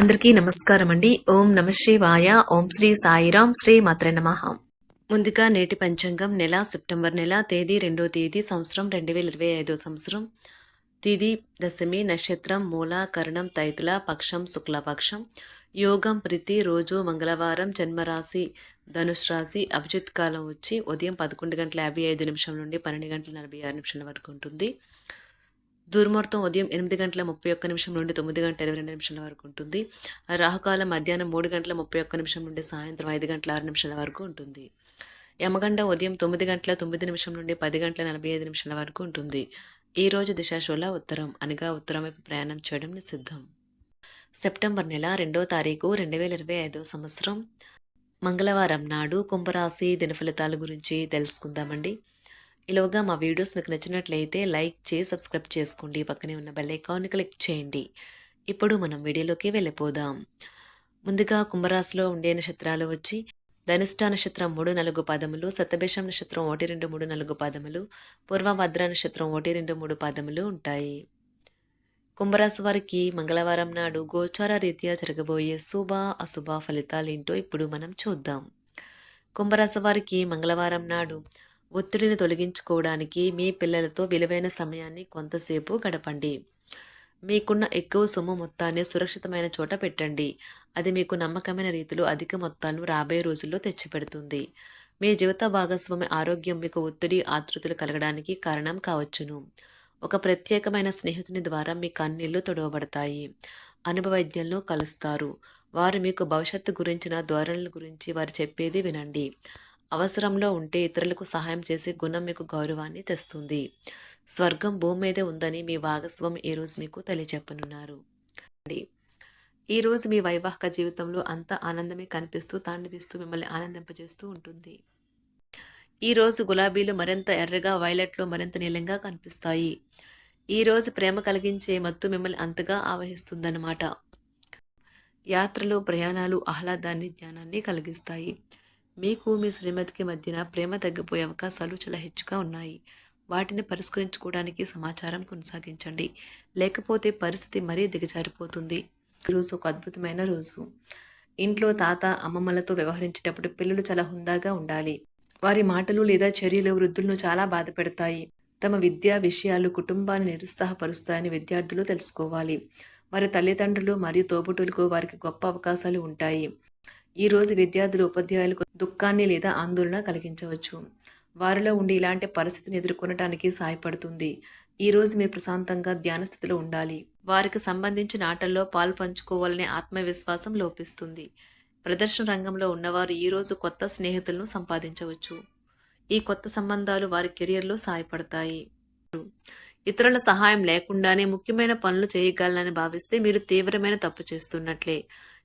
అందరికీ నమస్కారం అండి. ఓం నమ శివాయ. ఓం శ్రీ సాయిరాం. శ్రీ మాత్ర నమ. ముందుగా నేటి పంచాంగం నెల సెప్టెంబర్ నెల తేదీ రెండో తేదీ సంవత్సరం రెండు వేల ఇరవై ఐదో సంవత్సరం. తిది దశమి నక్షత్రం మూల కరణం తైతుల పక్షం శుక్లపక్షం. యోగం ప్రీతి రోజు మంగళవారం జన్మరాశి ధనుష్ రాశి అభిజిత్ కాలం వచ్చి ఉదయం పదకొండు గంటల యాభై ఐదు నిమిషం నుండి పన్నెండు గంటల నలభై ఆరు నిమిషాల వరకు ఉంటుంది. దుర్ముహూర్తం ఉదయం ఎనిమిది గంటల ముప్పై ఒక్క నిమిషం నుండి తొమ్మిది గంటల ఇరవై రెండు నిమిషాల వరకు ఉంటుంది. రాహుకాలం మధ్యాహ్నం మూడు గంటల ముప్పై ఒక్క నిమిషం నుండి సాయంత్రం ఐదు గంటల ఆరు నిమిషాల వరకు ఉంటుంది. యమగండ ఉదయం తొమ్మిది గంటల తొమ్మిది నిమిషం నుండి పది గంటల నలభై ఐదు నిమిషాల వరకు ఉంటుంది. ఈ రోజు దిశాశోళ ఉత్తరం అనగా ఉత్తరం వైపు ప్రయాణం చేయడం నిషిద్ధం. సెప్టెంబర్ నెల రెండో తారీఖు రెండు వేల ఇరవై ఐదో సంవత్సరం. మంగళవారం నాడు కుంభరాశి దిన ఫలితాల గురించి తెలుసుకుందామండి. ఇలాగా మా వీడియోస్ మీకు నచ్చినట్లయితే లైక్ చేసి సబ్స్క్రైబ్ చేసుకోండి. పక్కనే ఉన్న బెల్ ఐకాన్ని క్లిక్ చేయండి. ఇప్పుడు మనం వీడియోలోకి వెళ్ళిపోదాం. ముందుగా కుంభరాశిలో ఉండే నక్షత్రాలు వచ్చి ధనిష్ట నక్షత్రం మూడు నాలుగు పాదములు సతభేషం నక్షత్రం ఒకటి రెండు మూడు నాలుగు పాదములు పూర్వభద్ర నక్షత్రం ఒకటి రెండు మూడు పాదములు ఉంటాయి. కుంభరాశి వారికి మంగళవారం నాడు గోచార రీత్యా జరగబోయే శుభ అశుభ ఫలితాలేంటో ఇప్పుడు మనం చూద్దాం. కుంభరాశి వారికి మంగళవారం నాడు ఒత్తిడిని తొలగించుకోవడానికి మీ పిల్లలతో విలువైన సమయాన్ని కొంతసేపు గడపండి. మీకున్న ఎక్కువ సొమ్ము మొత్తాన్ని సురక్షితమైన చోట పెట్టండి. అది మీకు నమ్మకమైన రీతిలో అధిక మొత్తాలను రాబోయే రోజుల్లో తెచ్చిపెడుతుంది. మీ జీవిత భాగస్వామి ఆరోగ్యం మీకు ఒత్తిడి ఆతృతలు కలగడానికి కారణం కావచ్చును. ఒక ప్రత్యేకమైన స్నేహితుని ద్వారా మీ కన్నీళ్ళు తొడవబడతాయి. అనుభవజ్ఞులను కలుస్తారు. వారు మీకు భవిష్యత్తు గురించిన ధోరణుల గురించి వారు చెప్పేది వినండి. అవసరంలో ఉంటే ఇతరులకు సహాయం చేసే గుణం మీకు గౌరవాన్ని తెస్తుంది. స్వర్గం భూమి మీదే ఉందని మీ భాగస్వామి ఈరోజు మీకు తెలియచెప్పనున్నారు. ఈరోజు మీ వైవాహిక జీవితంలో అంత ఆనందమే కనిపిస్తూ తాండిపిస్తూ మిమ్మల్ని ఆనందింపజేస్తూ ఉంటుంది. ఈరోజు గులాబీలు మరింత ఎర్రగా వైలెట్లో మరింత నీలంగా కనిపిస్తాయి. ఈరోజు ప్రేమ కలిగించే మత్తు మిమ్మల్ని అంతగా ఆవహిస్తుందన్నమాట. యాత్రలు ప్రయాణాలు ఆహ్లాదాన్ని జ్ఞానాన్ని కలిగిస్తాయి. మీకు మీ శ్రీమతికి మధ్యన ప్రేమ తగ్గిపోయే అవకాశాలు చాలా హెచ్చుగా ఉన్నాయి. వాటిని పరిష్కరించుకోవడానికి సమాచారం కొనసాగించండి. లేకపోతే పరిస్థితి మరీ దిగజారిపోతుంది. ఈరోజు ఒక అద్భుతమైన రోజు. ఇంట్లో తాత అమ్మమ్మలతో వ్యవహరించేటప్పుడు పిల్లలు చాలా హుందాగా ఉండాలి. వారి మాటలు లేదా చర్యలు వృద్ధులను చాలా బాధ పెడతాయి. తమ విద్యా విషయాలు కుటుంబాన్ని నిరుత్సాహపరుస్తాయని విద్యార్థులు తెలుసుకోవాలి. వారి తల్లిదండ్రులు మరియు తోబుటులకు వారికి గొప్ప అవకాశాలు ఉంటాయి. ఈరోజు విద్యార్థులు ఉపాధ్యాయులకు దుఃఖాన్ని లేదా ఆందోళన కలిగించవచ్చు. వారిలో ఉండి ఇలాంటి పరిస్థితిని ఎదుర్కొనడానికి సహాయపడుతుంది ఈరోజు మీరు ప్రశాంతంగా ధ్యాన స్థితిలో ఉండాలి. వారికి సంబంధించిన ఆటల్లో పాలు పంచుకోవాలనే ఆత్మవిశ్వాసం లోపిస్తుంది. ప్రదర్శన రంగంలో ఉన్నవారు ఈరోజు కొత్త స్నేహితులను సంపాదించవచ్చు. ఈ కొత్త సంబంధాలు వారి కెరియర్లో సహాయపడతాయి ఇతరుల సహాయం లేకుండానే ముఖ్యమైన పనులు చేయగలనని భావిస్తే మీరు తీవ్రమైన తప్పు చేస్తున్నట్లే.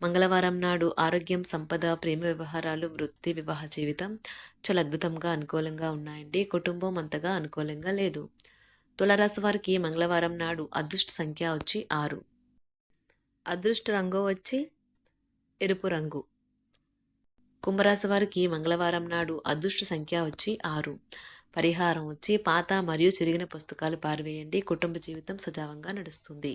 మంగళవారం నాడు ఆరోగ్యం సంపద ప్రేమ వ్యవహారాలు వృత్తి వివాహ జీవితం చాలా అద్భుతంగా అనుకూలంగా ఉన్నాయండి. కుటుంబం అంతగా అనుకూలంగా లేదు. తులరాశి వారికి మంగళవారం నాడు అదృష్ట సంఖ్య వచ్చి ఆరు. అదృష్ట రంగు వచ్చి ఎరుపు రంగు. కుంభరాశి వారికి మంగళవారం నాడు అదృష్ట సంఖ్య వచ్చి ఆరు. పరిహారం వచ్చి పాత మరియు చిరిగిన పుస్తకాలు పారివేయండి. కుటుంబ జీవితం సజావంగా నడుస్తుంది.